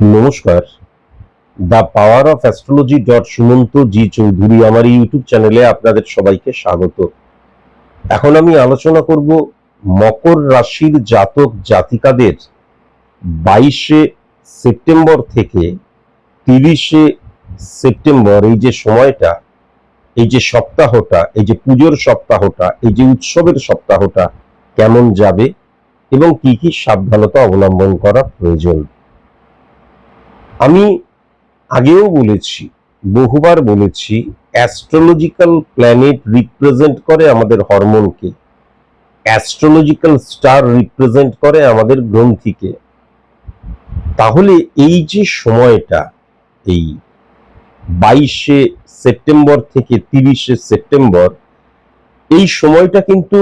নমস্কার। The power of astrology dot Sumanta G Chowdhury আমার YouTube চ্যানেলে আপনাদের সবাইকে স্বাগত। এখন আমি আলোচনা করব মকর রাশির জাতক জাতিকাদের বাইশে সেপ্টেম্বর থেকে তিরিশে সেপ্টেম্বর, এই যে সময়টা, এই যে সপ্তাহটা, এই যে পুজোর সপ্তাহটা, এই যে উৎসবের সপ্তাহটা কেমন যাবে এবং কি কি সাবধানতা অবলম্বন করা প্রয়োজন। আমি আগেও বলেছি, বহুবার বলেছি অ্যাস্ট্রোলজিক্যাল প্ল্যানেট রিপ্রেজেন্ট করে আমাদের হরমোনকে অ্যাস্ট্রোলজিক্যাল স্টার রিপ্রেজেন্ট করে আমাদের গ্রন্থিকে। তাহলে এই যে সময়টা, এই বাইশে সেপ্টেম্বর থেকে তিরিশে সেপ্টেম্বর, এই সময়টা কিন্তু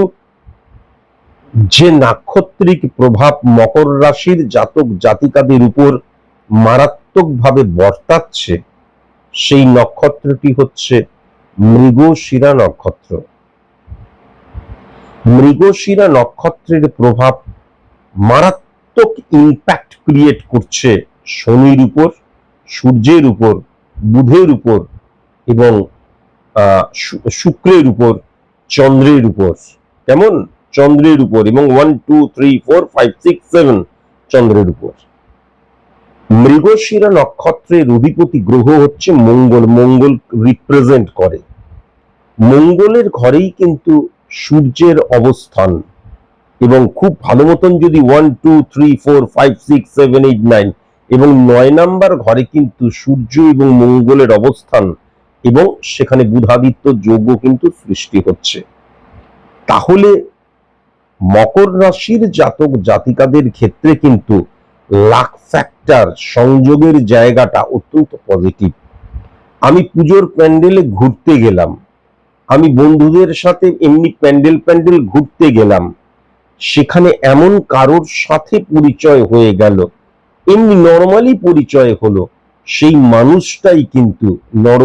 যে নাক্ষত্রিক প্রভাব মকর রাশির জাতক জাতিকাদের উপর মারাত্মকভাবে বর্তাচ্ছে সেই নক্ষত্রটি হচ্ছে মৃগশিরা নক্ষত্র। মৃগশিরা নক্ষত্রের প্রভাব মারাত্মক ইম্প্যাক্ট ক্রিয়েট করছে শনির উপর, সূর্যের উপর, বুধের উপর এবং শুক্রের উপর, চন্দ্রের উপর। কেমন? চন্দ্রের উপর এবং one two three four five six seven চন্দ্রের উপর। মৃগশিরা নক্ষত্রের অধিপতি গ্রহ হচ্ছে মঙ্গল। মঙ্গল রিপ্রেজেন্ট করে। মঙ্গলের ঘরেই কিন্তু সূর্যের অবস্থান। এবং খুব ভালো মতন যদি one two three four five six seven eight nine এবং নয় নাম্বার ঘরে কিন্তু সূর্য এবং মঙ্গলের অবস্থান এবং সেখানে বুধাদিত্য যোগ্য কিন্তু সৃষ্টি হচ্ছে। তাহলে মকর রাশির জাতক জাতিকাদের ক্ষেত্রে কিন্তু লাক ফ্যাক্টর সংযোগের জায়গাটা অত্যন্ত পজিটিভ আমি পুজোর প্যান্ডেলে ঘুরতে গেলাম। আমি বন্ধুদের সাথে এমনি প্যান্ডেল প্যান্ডেল ঘুরতে গেলাম। সেখানে এমন কারোর সাথে পরিচয় হয়ে গেল। এমনি নর্মালি পরিচয় হলো। সেই মানুষটাই কিন্তু নর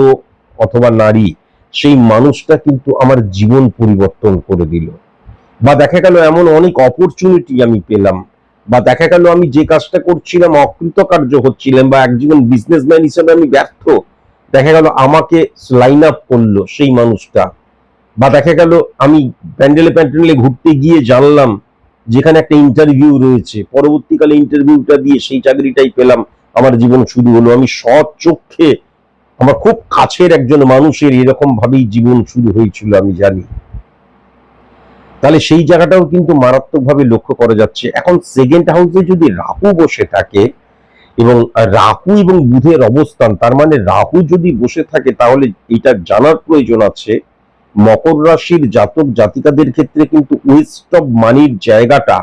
অথবা নারী, সেই মানুষটা কিন্তু আমার জীবন পরিবর্তন করে দিল। বা দেখা গেল এমন অনেক অপরচুনিটি আমি পেলাম। বা দেখা গেল আমি যে কাজটা করছিলাম, অকৃতকার্য হচ্ছিলাম বা একজন বিজনেসম্যান হিসেবে আমি ব্যর্থ, দেখা গেল আমাকে লাইন আপ করল সেই মানুষটা। বা দেখা গেল আমি প্যান্ডেলে প্যান্ডেলে ঘুরতে গিয়ে জানলাম, যেখানে একটা ইন্টারভিউ রয়েছে। পরবর্তীকালে ইন্টারভিউটা দিয়ে সেই চাকরিটাই পেলাম। আমার জীবন শুরু হলো। আমি সৎ চোখে, আমার খুব কাছের একজন মানুষের এরকম ভাবেই জীবন শুরু হয়েছিল, আমি জানি। তাহলে সেই জায়গাটাও কিন্তু মারাত্মকভাবে লক্ষ্য করা যাচ্ছে। এখন সেকেন্ড হাউসে যদি রাহু বসে থাকে এবং রাহু এবং বুধের অবস্থান, তার মানে রাহু যদি বসে থাকে তাহলে এটা জানার প্রয়োজন আছে, মকর রাশির জাতক জাতিকাদের ক্ষেত্রে কিন্তু ওয়েস্ট অফ মানির জায়গাটা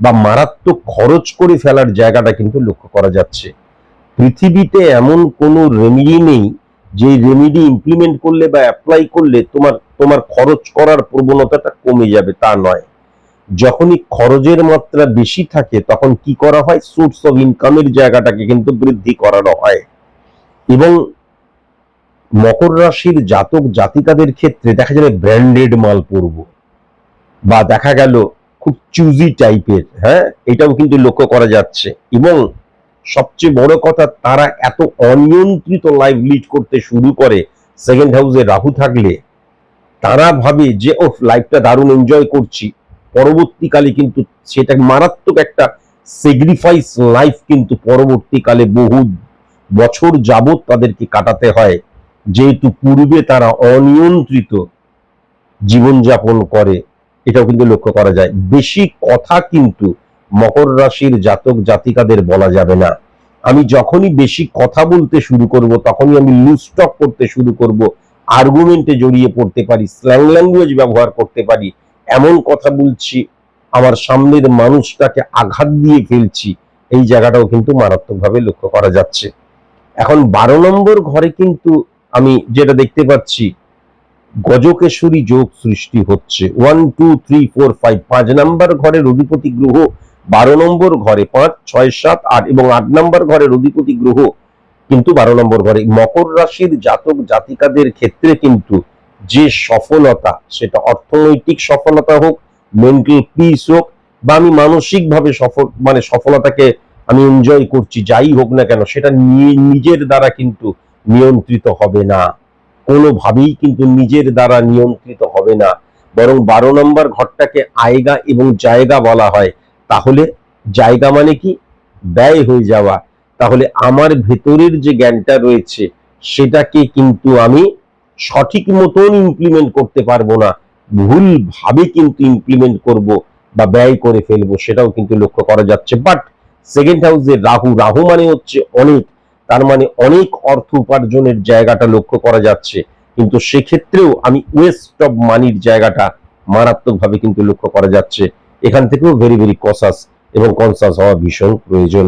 বা মারাত্মক খরচ করে ফেলার জায়গাটা কিন্তু লক্ষ্য করা যাচ্ছে। পৃথিবীতে এমন কোনো রেমিডি নেই, যে রেমিডি ইমপ্লিমেন্ট করলে বা অ্যাপ্লাই করলে তোমার তোমার খরচ করার প্রবণতাটা কমে যাবে, তা নয়। যখনই খরচের মাত্রা বেশি থাকে, তখন কি করা হয়? সোর্স অফ ইনকামের জায়গাটাকে কিন্তু বৃদ্ধি করানো হয়। এবং মকর রাশির জাতক জাতিকাদের ক্ষেত্রে দেখা যাবে ব্র্যান্ডেড মাল পরব। বা দেখা গেল খুব চুজি টাইপের হ্যাঁ? এটাও কিন্তু লক্ষ্য করা যাচ্ছে। এবং সবচেয়ে বড় কথা, তারা এত অনিয়ন্ত্রিত লাইভ লিড করতে শুরু করে। সেকেন্ড হাউসে রাহু থাকলে তারা ভাবে যে ও লাইফটা দারুণ এনজয় করছি। পরবর্তীকালে কিন্তু সেটা মারাত্মক একটা সেগ্রিফাইস লাইফ কিন্তু পরবর্তীকালে বহু বছর যাবৎ তাদেরকে কাটাতে হয়। যেহেতু পূর্বে তারা অনিয়ন্ত্রিত জীবনযাপন করে, এটাও কিন্তু লক্ষ্য করা যায়। বেশি কথা কিন্তু মকর রাশির জাতক জাতিকাদের বলা যাবে না। আমি যখনই বেশি কথা বলতে শুরু করব, তখনই আমি লুজ টক করতে শুরু করব। আর্গুমেন্টে জড়িয়ে পড়তে পারি স্ল্যাং ল্যাঙ্গুয়েজ ব্যবহার করতে পারি, এমন কথা বলছি, আমার সামনের মানুষটাকে আঘাত দিয়ে ফেলছি, এই জায়গাটাও কিন্তু মারাত্মকভাবে লক্ষ্য করা যাচ্ছে। এখন বারো নম্বর ঘরে কিন্তু আমি যেটা দেখতে পাচ্ছি, গজকেশরী যোগ সৃষ্টি হচ্ছে। One two three four five পাঁচ নাম্বার ঘরের অধিপতি গ্রহ, বারো নম্বর ঘরে পাঁচ, ছয়, সাত, আট এবং আট নম্বর ঘরে অধিপতি গ্রহ কিন্তু বারো নম্বর ঘরে মকর রাশির জাতক জাতিকাদের ক্ষেত্রে কিন্তু যে সফলতা, সেটা অর্থনৈতিক সফলতা হোক মেন্টাল পিস হোক, বা আমি মানসিকভাবে সফল মানে সফলতাকে আমি এনজয় করছি, যাই হোক না কেন, সেটা নিজের দ্বারা কিন্তু নিয়ন্ত্রিত হবে না। কোনোভাবেই কিন্তু নিজের দ্বারা নিয়ন্ত্রিত হবে না। বরং বারো নম্বর ঘরটাকে আয়গা এবং জায়গা বলা হয়। তাহলে জায়গা মানে কি? ব্যয় হয়ে যাওয়া। তাহলে আমার ভেতরের যে জ্ঞানটা রয়েছে, সেটাকে কিন্তু আমি সঠিক মতন ইমপ্লিমেন্ট করতে পারব না। ভুল ভাবে কিন্তু ইমপ্লিমেন্ট করব বা ব্যয় করে ফেলব, সেটাও কিন্তু লক্ষ্য করা যাচ্ছে। বাট সেকেন্ড হাউসে রাহু রাহু মানে হচ্ছে অনেক, তার মানে অনেক অর্থ উপার্জনের জায়গাটা লক্ষ্য করা যাচ্ছে। কিন্তু সেক্ষেত্রেও আমি ওয়েস্ট অফ মানির জায়গাটা মারাত্মকভাবে কিন্তু লক্ষ্য করা যাচ্ছে। এখান থেকেও ভেরি ভেরি কসাস এবং কনসাস হওয়া ভীষণ প্রয়োজন।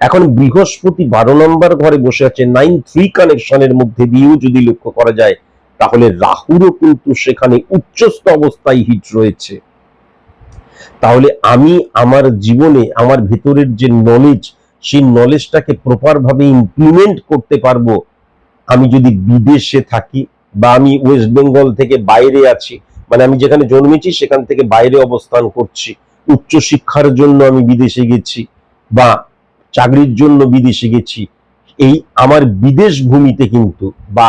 এখন বৃহস্পতি বারো নম্বর ঘরে বসে আছে নাইন থ্রি কানেকশনের মধ্যে দিয়েও যদি লক্ষ্য করা যায়, তাহলে রাহুরও কিন্তু সেখানে উচ্চস্থ অবস্থায় হিট রয়েছে। তাহলে আমি আমার জীবনে, আমার ভেতরের যে নলেজ সেই নলেজটাকে প্রপার ভাবে ইমপ্লিমেন্ট করতে পারব। আমি যদি বিদেশে থাকি বা আমি ওয়েস্ট বেঙ্গল থেকে বাইরে আছি মানে আমি যেখানে জন্মেছি সেখান থেকে বাইরে অবস্থান করছি উচ্চ শিক্ষার জন্য আমি বিদেশে গেছি বা চাকরির জন্য বিদেশে গেছি। এই আমার বিদেশ ভূমিতে কিন্তু বা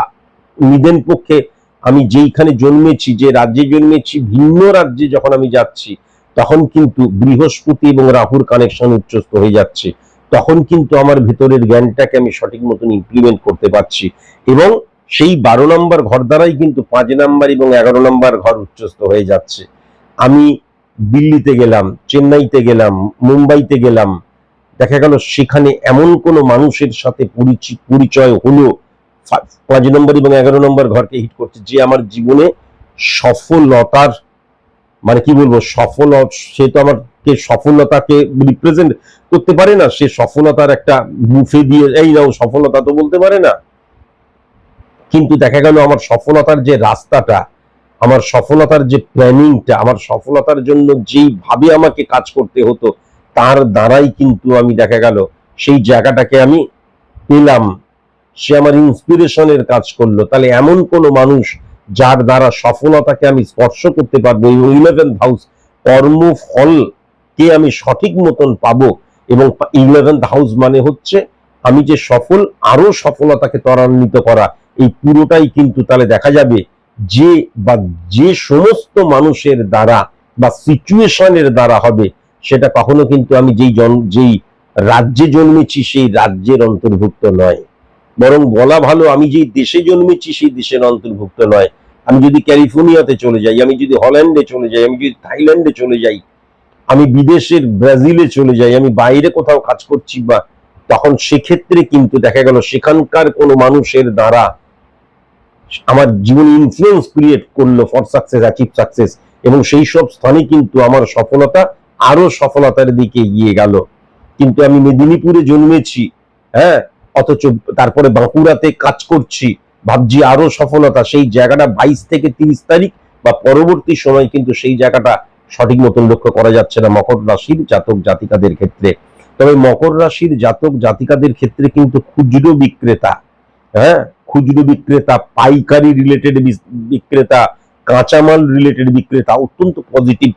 নিদেন পক্ষে আমি যেইখানে জন্মেছি, যে রাজ্যে জন্মেছি, ভিন্ন রাজ্যে যখন আমি যাচ্ছি, তখন কিন্তু বৃহস্পতি এবং রাহুর কানেকশন উচ্চস্থ হয়ে যাচ্ছে। তখন কিন্তু আমার ভেতরের জ্ঞানটাকে আমি সঠিক মতন ইমপ্লিমেন্ট করতে পারছি এবং সেই বারো নম্বর ঘর দ্বারাই কিন্তু পাঁচ নাম্বার এবং এগারো নম্বর ঘর উচ্চস্থ হয়ে যাচ্ছে। আমি দিল্লিতে গেলাম, চেন্নাইতে গেলাম, মুম্বাইতে গেলাম দেখা গেল সেখানে এমন কোনো মানুষের সাথে পরিচি- পরিচয় হলো। পাঁচ নম্বর এবং এগারো নম্বর ঘরকে হিট করছে যে আমার জীবনে সফলতার মানে কি বলব সফল সে তো আমাকে সফলতাকে রিপ্রেজেন্ট করতে পারে না, সে সফলতার একটা বুফে দিয়ে এই নাও, সফলতা তো বলতে পারে না। কিন্তু দেখা গেল আমার সফলতার যে রাস্তাটা, আমার সফলতার যে প্ল্যানিংটা আমার সফলতার জন্য যেইভাবে আমাকে কাজ করতে হতো তার দ্বারাই কিন্তু আমি দেখা গেল সেই জায়গাটাকে আমি পেলাম। সে আমার ইন্সপিরেশনের কাজ করল। তাহলে এমন কোনো মানুষ যার দ্বারা সফলতাকে আমি স্পর্শ করতে পারব ইলেভেন্থ হাউস কর্মফল কে আমি সঠিক মতন পাবো এবং ইলেভেন্থ হাউস মানে হচ্ছে আমি যে সফল আরও সফলতাকে ত্বরান্বিত করা। এই পুরোটাই কিন্তু তাহলে দেখা যাবে যে বা যে সমস্ত মানুষের দ্বারা বা সিচুয়েশনের দ্বারা হবে। সেটা কখনো কিন্তু আমি যেই যেই রাজ্যে জন্মেছি সেই রাজ্যের অন্তর্ভুক্ত নয়। বরং বলা ভালো, আমি যেই দেশে জন্মেছি সেই দেশের অন্তর্ভুক্ত নয়। আমি যদি ক্যালিফোর্নিয়াতে চলে যাই, আমি যদি হল্যান্ডে চলে যাই, আমি যদি থাইল্যান্ডে চলে যাই, আমি বিদেশের ব্রাজিলে চলে যাই, আমি বাইরে কোথাও কাজ করছি বা তখন সেক্ষেত্রে কিন্তু দেখা গেল সেখানকার কোনো মানুষের দ্বারা আমার জীবনে ইনফ্লুয়েন্স ক্রিয়েট করল ফর সাকসেস অ্যাচিভ সাকসেস এবং সেই সব স্থানে কিন্তু আমার সফলতা আরও সফলতার দিকে এগিয়ে গেল। কিন্তু আমি মেদিনীপুরে জন্মেছি হ্যাঁ? অথচ তারপরে বাঁকুড়াতে কাজ করছি, ভাবছি আরও সফলতা। সেই জায়গাটা বাইশ থেকে তিরিশ তারিখ বা পরবর্তী সময় কিন্তু সেই জায়গাটা সঠিক মতন লক্ষ্য করা যাচ্ছে না, মকর রাশির জাতক জাতিকাদের ক্ষেত্রে। তবে মকর রাশির জাতক জাতিকাদের ক্ষেত্রে কিন্তু খুচরো বিক্রেতা হ্যাঁ? খুচরো বিক্রেতা, পাইকারি রিলেটেড বিক্রেতা, কাঁচামাল রিলেটেড বিক্রেতা অত্যন্ত পজিটিভ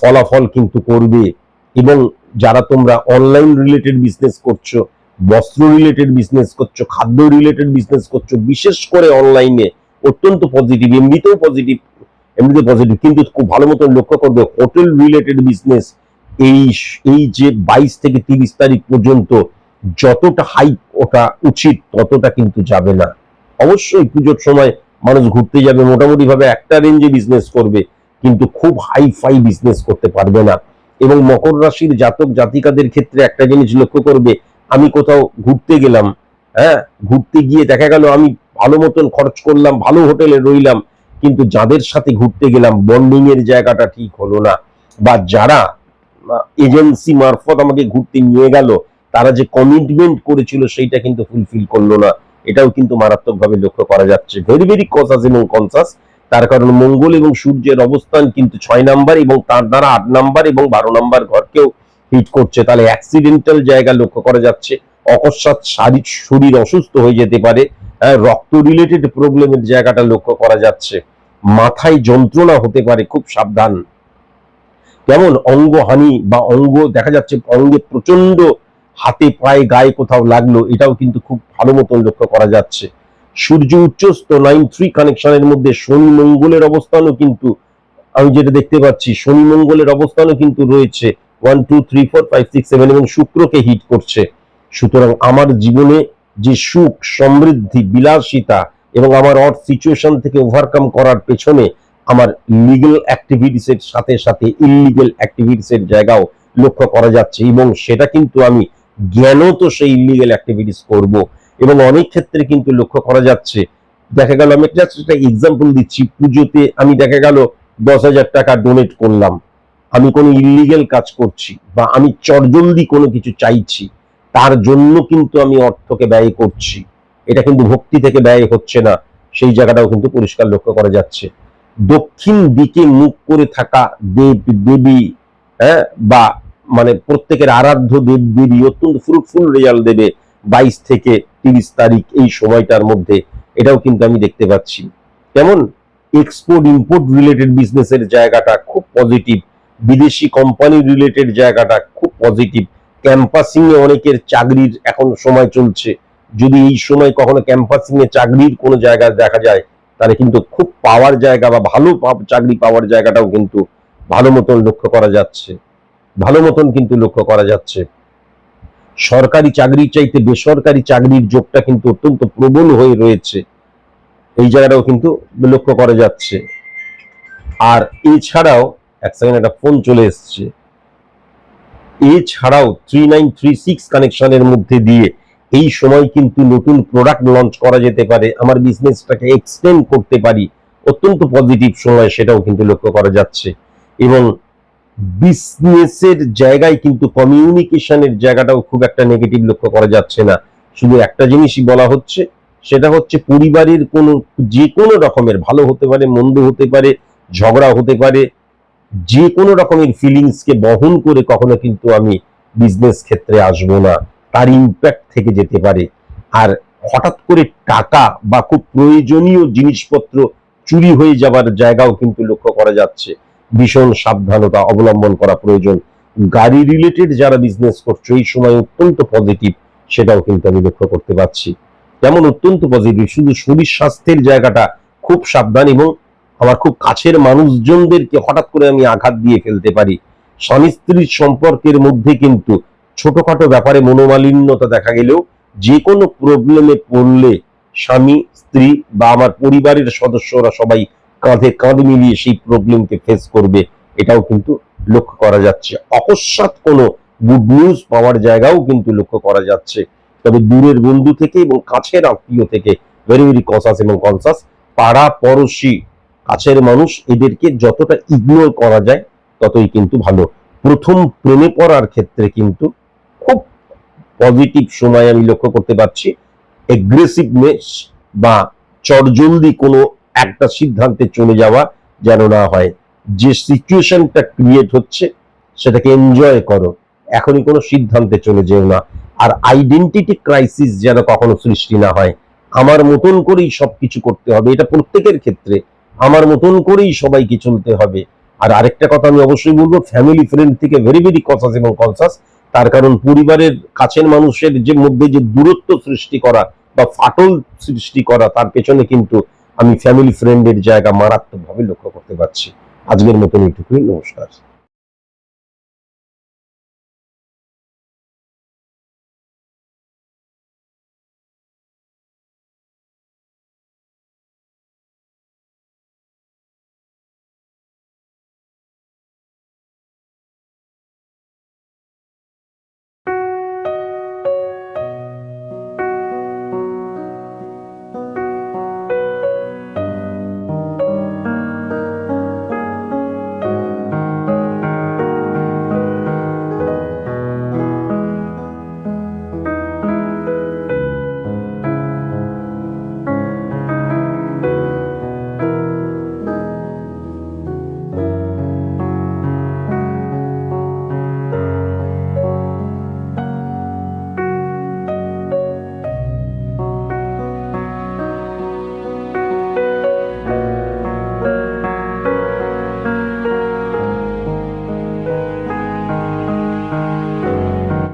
ফলাফল কিন্তু করবে। এবং যারা তোমরা অনলাইন রিলেটেড বিজনেস করছ, বস্ত্র রিলেটেড বিজনেস করছ, খাদ্য রিলেটেড বিজনেস করছ, বিশেষ করে অনলাইনে অত্যন্ত পজিটিভ এমনিতেও পজিটিভ এমনিতে পজিটিভ কিন্তু খুব ভালো মতন লক্ষ্য করবে হোটেল রিলেটেড বিজনেস এই এই যে বাইশ থেকে তিরিশ তারিখ পর্যন্ত যতটা হাই ওটা উচিত, ততটা কিন্তু যাবে না। অবশ্যই পুজোর সময় মানুষ ঘুরতে যাবে মোটামুটি ভাবে একটা রেঞ্জে বিজনেস করবে। কিন্তু খুব হাই ফাই বিজনেস করতে পারবে না। এবং মকর রাশির জাতক জাতিকাদের ক্ষেত্রে একটা জিনিস লক্ষ্য করবে, আমি কোথাও ঘুরতে গেলাম হ্যাঁ? ঘুরতে গিয়ে দেখা গেল আমি ভালো মতন খরচ করলাম, ভালো হোটেলে রইলাম, কিন্তু যাদের সাথে ঘুরতে গেলাম বন্ডিং এর জায়গাটা ঠিক হলো না। বা যারা এজেন্সি মারফত আমাকে ঘুরতে নিয়ে গেল, তারা যে কমিটমেন্ট করেছিল সেইটা কিন্তু ফুলফিল করল না। এটাও কিন্তু মারাত্মকভাবে লক্ষ্য করা যাচ্ছে। ভেরি ভেরি কনসাস এবং কনসাস তার কারণ মঙ্গল এবং সূর্যের অবস্থান কিন্তু ছয় নাম্বার এবং তার দ্বারা আট নাম্বার এবং বারো নাম্বার ঘরকেও হিট করছে। তাহলে অ্যাক্সিডেন্টাল জায়গা লক্ষ্য করা যাচ্ছে। অকস্মাৎ শারীর শরীর অসুস্থ হয়ে যেতে পারে। হ্যাঁ, রক্ত রিলেটেড প্রবলেমের জায়গাটা লক্ষ্য করা যাচ্ছে। মাথায় যন্ত্রণা হতে পারে খুব সাবধান। কেমন? অঙ্গহানি বা অঙ্গ দেখা যাচ্ছে অঙ্গে প্রচণ্ড হাতে পায়ে গায়ে কোথাও লাগল এটাও কিন্তু খুব ভালো মতন লক্ষ্য করা যাচ্ছে। সূর্য উচ্চস্ত নাইন থ্রি কানেকশনের মধ্যে শনি মঙ্গলের অবস্থানও কিন্তু, আমি যেটা দেখতে পাচ্ছি, শনি মঙ্গলের অবস্থানও কিন্তু রয়েছে। One two three four five six seven এবং শুক্রকে হিট করছে। সুতরাং আমার জীবনে যে সুখ, সমৃদ্ধি, বিলাসিতা এবং আমার অর্থ সিচুয়েশন থেকে ওভারকাম করার পেছনে আমার লিগেল অ্যাক্টিভিটিস এর সাথে সাথে ইলিগেল অ্যাক্টিভিটিস এর জায়গাও লক্ষ্য করা যাচ্ছে এবং সেটা কিন্তু আমি জ্ঞানত সেই ইলিগেল অ্যাক্টিভিটিস করব। এবং অনেক ক্ষেত্রে কিন্তু লক্ষ্য করা যাচ্ছে, দেখা গেল আমি জাস্ট একটা এক্সাম্পল দিচ্ছি, পুজোতে আমি দেখা গেল দশ হাজার টাকা ডোনেট করলাম, আমি কোনো ইলিগেল কাজ করছি বা আমি চটজলদি কোনো কিছু চাইছি, তার জন্য কিন্তু আমি অর্থকে ব্যয় করছি, এটা কিন্তু ভক্তি থেকে ব্যয় হচ্ছে না, সেই জায়গাটাও কিন্তু পরিষ্কার লক্ষ্য করা যাচ্ছে। দক্ষিণ দিকে মুখ করে থাকা দেব, দেবী হ্যাঁ বা মানে প্রত্যেকের আরাধ্য দেব, দেবী অত্যন্ত ফ্রুটফুল রেজাল্ট দেবে বাইশ থেকে তিরিশ তারিখ এই সময়টার মধ্যে, এটাও কিন্তু আমি দেখতে পাচ্ছি। কেমন? এক্সপোর্ট ইম্পোর্ট রিলেটেড বিজনেসের জায়গাটা খুব পজিটিভ বিদেশি কোম্পানি রিলেটেড জায়গাটা খুব পজিটিভ ক্যাম্পাসিং এ অনেকের চাকরির এখন সময় চলছে। যদি এই সময় কখনো ক্যাম্পাসিং এ চাকরির কোনো জায়গা দেখা যায়, তাহলে কিন্তু খুব পাওয়ার জায়গা বা ভালো চাকরি পাওয়ার জায়গাটাও কিন্তু ভালো মতন লক্ষ্য করা যাচ্ছে। ভালো মতন কিন্তু লক্ষ্য করা যাচ্ছে। সরকারি চাকরির চাইতে বেসরকারি চাকরির যোগটা কিন্তু অত্যন্ত প্রবল হয়ে রয়েছে। এই জায়গাটাও কিন্তু লক্ষ্য করা যাচ্ছে। আর এছাড়াও, এক সেকেন্ড একটা ফোন চলে এসছে। এছাড়াও থ্রি নাইন থ্রি সিক্স কানেকশনের মধ্যে দিয়ে এই সময় কিন্তু নতুন প্রোডাক্ট লঞ্চ করা যেতে পারে। আমার বিজনেসটাকে এক্সটেন্ড করতে পারি। অত্যন্ত পজিটিভ সময় সেটাও কিন্তু লক্ষ্য করা যাচ্ছে। এবং বিজনেসের জায়গায় কিন্তু কমিউনিকেশনের জায়গাটাও খুব একটা নেগেটিভ লক্ষ্য করা যাচ্ছে না। শুধু একটা জিনিসই বলা হচ্ছে, সেটা হচ্ছে পরিবারের কোনো যে কোনো রকমের, ভালো হতে পারে, মন্দ হতে পারে, ঝগড়া হতে পারে যে কোনো রকমের ফিলিংসকে বহন করে কখনো কিন্তু আমি বিজনেস ক্ষেত্রে আসব না, তার ইম্প্যাক্ট থেকে যেতে পারে। আর হঠাৎ করে টাকা বা খুব প্রয়োজনীয় জিনিসপত্র চুরি হয়ে যাবার জায়গাও কিন্তু লক্ষ্য করা যাচ্ছে। ভীষণ সাবধানতা অবলম্বন করা প্রয়োজন। গাড়ি রিলেটেড যারা বিজনেস করছ, এই সময় অত্যন্ত পজিটিভ সেটাও কিন্তু আমি লক্ষ্য করতে পারছি। যেমন অত্যন্ত পজিটিভ শুধু শরীর স্বাস্থ্যের জায়গাটা খুব সাবধান এবং আমার খুব কাছের মানুষজনদেরকে হঠাৎ করে আমি আঘাত দিয়ে ফেলতে পারি। স্বামী স্ত্রীর সম্পর্কের মধ্যে কিন্তু ছোটখাটো ব্যাপারে মনোমালিন্যতা দেখা গেলেও যে কোনো প্রবলেমে পড়লে স্বামী, স্ত্রী বা আমার পরিবারের সদস্যরা সবাই কাঁধে কাঁধ মিলিয়ে সেই প্রবলেমকে ফেস করবে, এটাও কিন্তু লক্ষ্য করা যাচ্ছে। অকস্মাৎ কোনো গুড নিউজ পাওয়ার জায়গাও কিন্তু লক্ষ্য করা যাচ্ছে। তবে দূরের বন্ধু থেকে এবং কাছের আত্মীয় থেকে ভেরি ভেরি কনসাস এবং কনসাস পাড়া পড়শি কাছের মানুষ এদেরকে যতটা ইগনোর করা যায়, ততই কিন্তু ভালো। প্রথম প্রেমে পড়ার ক্ষেত্রে কিন্তু খুব পজিটিভ সময় আমি লক্ষ্য করতে পারছি। এগ্রেসিভনেস বা চটজলদি কোনো একটা সিদ্ধান্তে চলে যাওয়া যেন না হয়। যে সিচুয়েশনটা ক্রিয়েট হচ্ছে, সেটাকে এনজয় করো। এখনই কোনো সিদ্ধান্তে চলে যেও না। আর আইডেন্টিটি ক্রাইসিস যেন কখনো সৃষ্টি না হয়। আমার মতন করেই সবকিছু করতে হবে। এটা প্রত্যেকের ক্ষেত্রে। আমার মতন করেই সবাইকে চলতে হবে। আর আরেকটা কথা আমি অবশ্যই বলব ফ্যামিলি ফ্রেন্ড থেকে ভেরি ভেরি কনসাস এবং কনসাস তার কারণ পরিবারের কাছের মানুষের যে মধ্যে যে দূরত্ব সৃষ্টি করা বা ফাটল সৃষ্টি করা, তার পেছনে কিন্তু আমি ফ্যামিলি ফ্রেন্ডের জায়গা মারাত্মকভাবে লক্ষ্য করতে পারছি। আজকের মতন এইটুকুই নমস্কার।